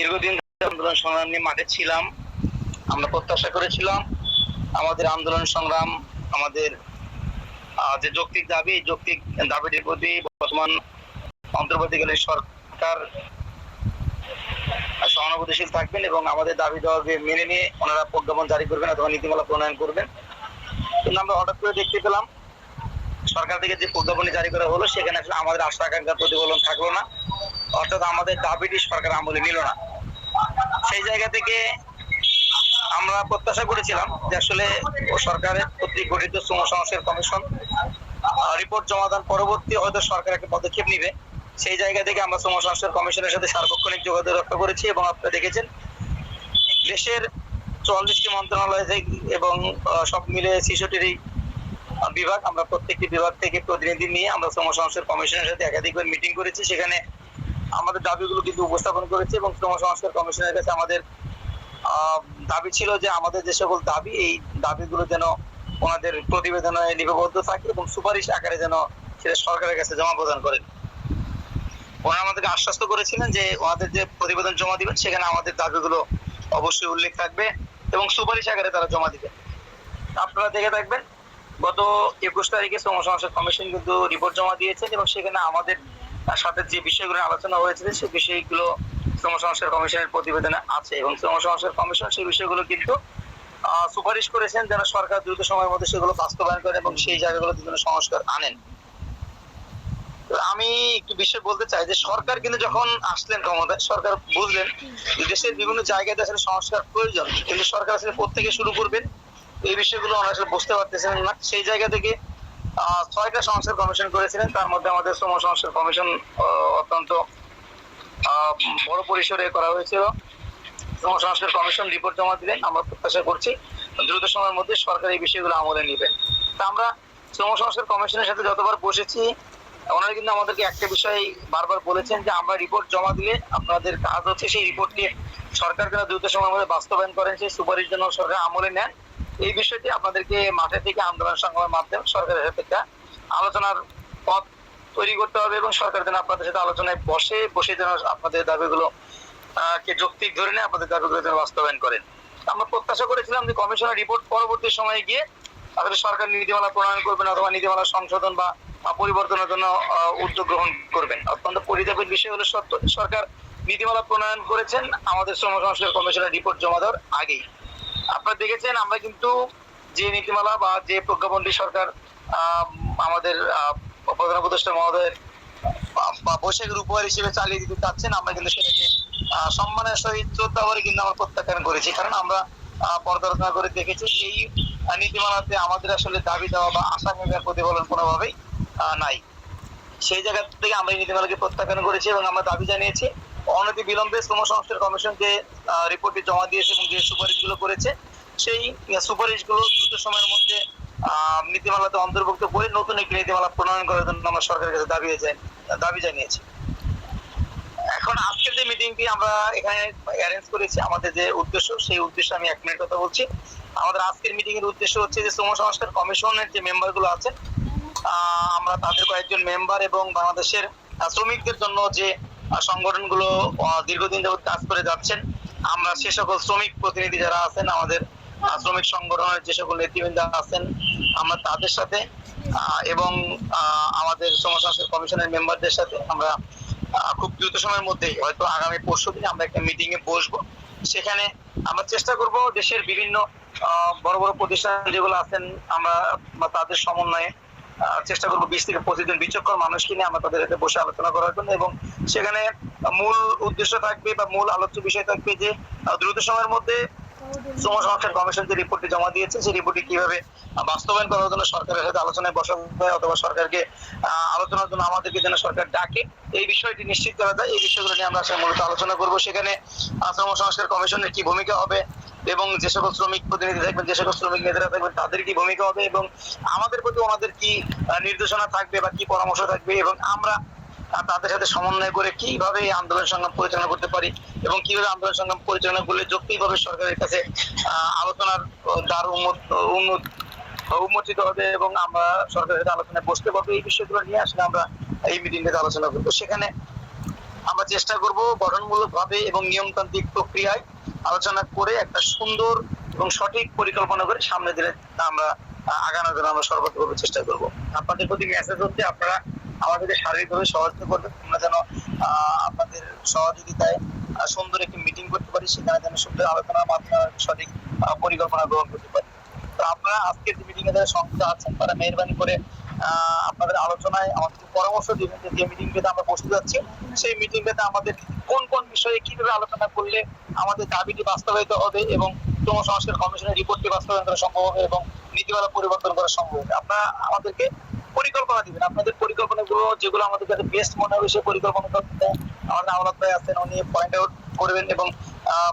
দীর্ঘদিন আন্দোলন সংগ্রাম নিয়ে মাঠে ছিলাম। আমরা প্রত্যাশা করেছিলাম, আমাদের আন্দোলন সংগ্রাম, আমাদের যে যৌক্তিক দাবি যৌক্তিক দাবিটির প্রতি বর্তমান অন্তর্বর্তীকালীন সরকার সহানুভূতিশীল থাকবেন এবং আমাদের দাবি দেওয়াকে মেনে নিয়ে ওনারা প্রজ্ঞাপন জারি করবেন অথবা নীতিমালা প্রণয়ন করবেন। কিন্তু আমরা হঠাৎ করে দেখতে পেলাম, সরকার থেকে যে প্রজ্ঞাপনী জারি করা হলো, সেখানে আসলে আমাদের আশা আকাঙ্ক্ষার প্রতিফলন থাকল না। অর্থাৎ আমাদের দাবিটি সরকার আমলে নিল না। সেই জায়গা থেকে আমরা প্রত্যাশা করেছিলাম যে আসলে সরকারের কর্তৃক গঠিত শ্রম সংস্কার কমিশন রিপোর্ট জমা দেন পরবর্তী হয়তো সরকার একটা পদক্ষেপ নিবে। সেই জায়গা থেকে আমরা শ্রম সংস্কার কমিশনের সাথে সার্বক্ষণিক যোগাযোগ রক্ষা করেছি এবং আপনারা দেখেছেন, দেশের চুয়াল্লিশটি মন্ত্রণালয় থেকে এবং সব মিলে ছেষট্টির বিভাগ, আমরা প্রত্যেকটি বিভাগ থেকে প্রতিনিধি নিয়ে আমরা শ্রম সংস্কার কমিশনের সাথে একাধিকবার মিটিং করেছি। সেখানে আমাদের দাবিগুলো কিন্তু উপস্থাপন করেছে এবং শ্রম সংস্কার কমিশনের কাছে আমাদের দাবি ছিল যে আমাদের যে সকল দাবি, এই দাবিগুলো যেন ওনাদের প্রতিবেদনে লিপিবদ্ধ থাকে এবং সুপারিশ আকারে যেন সেটা সরকারের কাছে জমা প্রদান করেন। ওনারা আমাদেরকে আশ্বস্ত করেছিলেন যে ওনাদের যে প্রতিবেদন জমা দিবেন, সেখানে আমাদের দাবিগুলো অবশ্যই উল্লেখ থাকবে এবং সুপারিশ আকারে তারা জমা দিবেন। আপনারা দেখে থাকবেন, গত একুশ তারিখে শ্রম সংস্কার কমিশন কিন্তু রিপোর্ট জমা দিয়েছেন এবং সেখানে আমাদের সাথে যে বিষয়গুলো আলোচনা হয়েছিল সেই বিষয়গুলো শ্রম সংস্কার কমিশনের প্রতিবেদনে আছে এবং শ্রম সংস্কার কমিশন সেই বিষয়গুলো কিন্তু সুপারিশ করেছেন যেন সরকার দ্রুত সময়ের মধ্যে সেগুলো বাস্তবায়ন করে এবং সেই জায়গাগুলোতে যেন সংস্কার আনেন। আমি একটু বিষয় বলতে চাই যে সরকার কিন্তু যখন আসলেন ক্ষমতায়, সরকার বুঝলেন দেশের বিভিন্ন জায়গাতে আসলে সংস্কার প্রয়োজন, কিন্তু সরকার আসলে কোথেকে শুরু করবেন? এই বিষয়গুলো আমরা আসলে বুঝতে পারতেছেন না। সেই জায়গা থেকে ছয়টা সংস্কার কমিশন করেছিলেন। তার মধ্যে আমাদের শ্রম সংস্কার কমিশন অত্যন্ত বড় পরিসরে করা হয়েছিল। শ্রম সংস্কার কমিশন রিপোর্ট জমা দিলেন, আমরা প্রত্যাশা করছি দ্রুত সময়ের মধ্যে সরকার এই বিষয়গুলো আমলে নেবেন তা আমরা শ্রম সংস্কার কমিশনের সাথে যতবার বসেছি, ওনারা কিন্তু আমাদেরকে একটা বিষয় বারবার বলেছেন যে আমরা রিপোর্ট জমা দিলে আপনাদের কাজ হচ্ছে সেই রিপোর্টকে সরকার যেন দ্রুত সময়ের মধ্যে বাস্তবায়ন করেন, সেই সুপারিশ যেন সরকার আমলে নেন। এই বিষয়টি আপনাদেরকে মাঠে থেকে আন্দোলন সংগ্রামের মাধ্যমে সরকারের সাথে একটা আলোচনার পথ তৈরি করতে হবে এবং সরকার যেন আপনাদের সাথে আলোচনায় বসে বসে যেন আপনাদের দাবিগুলো কে যৌক্তিক ধরে নিয়ে আপনাদের দাবিগুলো যেন বাস্তবায়ন করেন। আমরা প্রত্যাশা করেছিলাম যে কমিশনের রিপোর্ট পরবর্তী সময়ে গিয়ে আসলে সরকার নীতিমালা প্রণয়ন করবেন অথবা নীতিমালা সংশোধন বা পরিবর্তনের জন্য উদ্যোগ গ্রহণ করবেন। অত্যন্ত পরিতাপের বিষয় হলো সরকার নীতিমালা প্রণয়ন করেছেন। আমাদের শ্রম সংস্কার কমিশনের রিপোর্ট জমা দেওয়ার আগেই। আপনারা দেখেছেন, আমরা কিন্তু যে নীতিমালা বা যে প্রজ্ঞাপনটি সরকার আমাদের প্রধান উপদেষ্টা মহোদয়ের বৈশাখের উপহার হিসেবে চালিয়ে দিতে চাচ্ছেন, আমরা কিন্তু সেটাকে সম্মানের সহিত শ্রদ্ধা করে কিন্তু আমরা প্রত্যাখ্যান করেছি। কারণ আমরা পর্যালোচনা করে দেখেছি এই নীতিমালাতে আমাদের আসলে দাবি দেওয়া বা আশা প্রতিফলন কোনোভাবেই নাই। সেই জায়গা থেকে আমরা এই নীতিমালাকে প্রত্যাখ্যান করেছি এবং আমরা দাবি জানিয়েছি অনতি বিলম্বে শ্রম সংস্কার কমিশন যে রিপোর্টটি জমা দিয়েছে এবং যে সুপারিশগুলো করেছে সেই সুপারিশগুলো দ্রুত সময়ের মধ্যে নীতিমালাতে অন্তর্ভুক্ত করে নতুন একটি নীতিমালা প্রণয়ন করার জন্য আমরা সরকারের কাছে দাবি দাবি জানিয়েছি। এখন আজকের যে মিটিংটি আমরা এখানে অ্যারেঞ্জ করেছি আমাদের যে উদ্দেশ্য সেই উদ্দেশ্যে আমি এক মিনিট কথা বলছি। আমাদের আজকের মিটিং এর উদ্দেশ্য হচ্ছে যে শ্রম সংস্কার কমিশনের যে মেম্বারগুলো আছেন আহ, আমরা তাদের কয়েকজন মেম্বার এবং বাংলাদেশের শ্রমিকদের জন্য যে সংগঠনগুলো দীর্ঘদিন যাবত কাজ করে যাচ্ছেন। আমরা সে সকল শ্রমিক প্রতিনিধি যারা আছেন, আমাদের শ্রমিক সংগঠনের যে সকল নেতৃবৃন্দ আছেন, আমরা তাদের সাথে এবং আমাদের সংস্কার কমিশনের মেম্বারদের সাথে আমরা খুব দ্রুত সময়ের মধ্যেই, হয়তো আগামী পরশু দিন আমরা একটা মিটিং এ বসবো। সেখানে আমরা চেষ্টা করব দেশের বিভিন্ন বড় বড় প্রতিষ্ঠান যেগুলো আছেন, আমরা তাদের সমন্বয়ে চেষ্টা করব বিশ থেকে পঁচিশ জন বিচক্ষণ মানুষকে নিয়ে আমরা তাদের সাথে বসে আলোচনা করার জন্য এবং সেখানে মূল উদ্দেশ্য থাকবে বা মূল আলোচ্য বিষয় থাকবে যে দ্রুত সময়ের মধ্যে শ্রম সংস্কার কমিশন যে রিপোর্টটি জমা দিয়েছে, সেই রিপোর্টটি কীভাবে বাস্তবায়ন করার জন্য সরকারের সাথে আলোচনায় বসানো হয় অথবা সরকারকে আলোচনার জন্য আমাদেরকে যেন সরকার ডাকে, এই বিষয়টি নিশ্চিত করা যায়। এই বিষয়গুলো নিয়ে আমরা আসলে মূলত আলোচনা করব। সেখানে শ্রম সংস্কার কমিশনের কি ভূমিকা হবে এবং যে সকল শ্রমিক প্রতিনিধি থাকবেন, যে সকল শ্রমিক নেতারা থাকবেন, তাদের কি ভূমিকা হবে এবং আমাদের প্রতি ওনাদের কি নির্দেশনা থাকবে বা কি পরামর্শ থাকবে এবং আমরা তাদের সাথে সমন্বয় করে কীভাবে এই আন্দোলন সংগ্রাম পরিচালনা করতে পারি এবং কীভাবে আন্দোলন সংগ্রাম পরিচালনা করলে যৌক্তিকভাবে সরকারের কাছে আলোচনার দ্বার উন্মুক্ত উন্মোচিত হবে এবং আমরা সরকারের সাথে আলোচনায় বসতে পারব এই বিষয়গুলো নিয়ে। আসলে আমরা এই মিটিংটাতে আলোচনা করব। সেখানে আমরা চেষ্টা করব গঠনমূলক ভাবে এবং নিয়মতান্ত্রিক প্রক্রিয়ায় আলোচনা করে একটা সুন্দর এবং সঠিক পরিকল্পনা করে সামনে দিলে আমরা আগানোর জন্য আমরা সর্বোচ্চভাবে চেষ্টা করব। আপনাদের প্রতি মেসেজ হচ্ছে, আপনারা আমাদেরকে শারীরিকভাবে সহযোগিতা করবেন আমরা যেন আপনাদের সহযোগিতায় সুন্দর একটি মিটিং করতে পারি, সেখানে যেন সুন্দর আলোচনার মাধ্যমে সঠিক পরিকল্পনা গ্রহণ করতে পারি। তো আপনারা আজকের যে মিটিং এ যারা সংযুক্ত আছেন, তারা মেহরবানি করে আপনাদের আলোচনায় আমাদের পরামর্শ দিবেন যে যে মিটিং পেতে আমরা বসতে যাচ্ছি, সেই মিটিং পেতে আমাদের কোন কোন বিষয়ে কীভাবে আলোচনা করলে আমাদের দাবিটি বাস্তবায়িত হবে এবং শ্রম সংস্কার কমিশনের রিপোর্টটি বাস্তবায়ন করা সম্ভব হবে এবং নীতিমালা পরিবর্তন করা সম্ভব হবে। আপনারা আমাদেরকে পরিকল্পনা দিবেন। আপনাদের পরিকল্পনাগুলো, যেগুলো আমাদের কাছে বেস্ট মনে হবে, সেই পরিকল্পনা আমাদের আওলাদ ভাই আছেন, উনি পয়েন্ট আউট করবেন এবং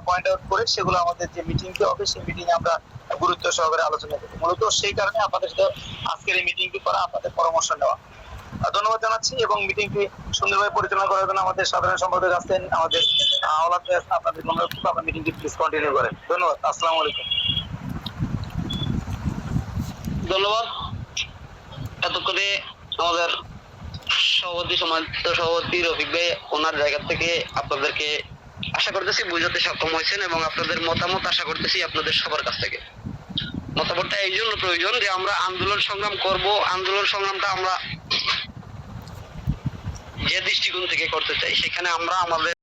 পয়েন্ট আউট করে সেগুলো আমাদের যে মিটিংটি হবে, সেই মিটিং আমরা গুরুত্ব সহকারে আলোচনা মূলত সেই কারণে আপনাদের সাথে আজকের এই মিটিংটি করা, আপনাদের পরামর্শ নেওয়া। ধন্যবাদ জানাচ্ছি এবং মিটিংটি সুন্দরভাবে পরিচালনা করার জন্য আমাদের সাধারণ সম্পাদক আছেন আমাদের আওলাদ ভাই আছেন, আপনাদের ধন্যবাদ আপনার মিটিংটি প্লিজ কন্টিনিউ করেন। ধন্যবাদ, আসসালামু আলাইকুম। ধন্যবাদ। এতক্ষণে আমাদের সভাপতি সমাজ, সভাপতি রফিক ভাই ওনার জায়গা থেকে আপনাদেরকে আশা করতেছি বুঝাতে সক্ষম হয়েছেন এবং আপনাদের মতামত আশা করতেছি আপনাদের সবার কাছ থেকে। মতামতটা এই জন্য প্রয়োজন যে আমরা আন্দোলন সংগ্রাম করব। আন্দোলন সংগ্রামটা আমরা যে দৃষ্টিকোণ থেকে করতে চাই, সেখানে আমরা আমাদের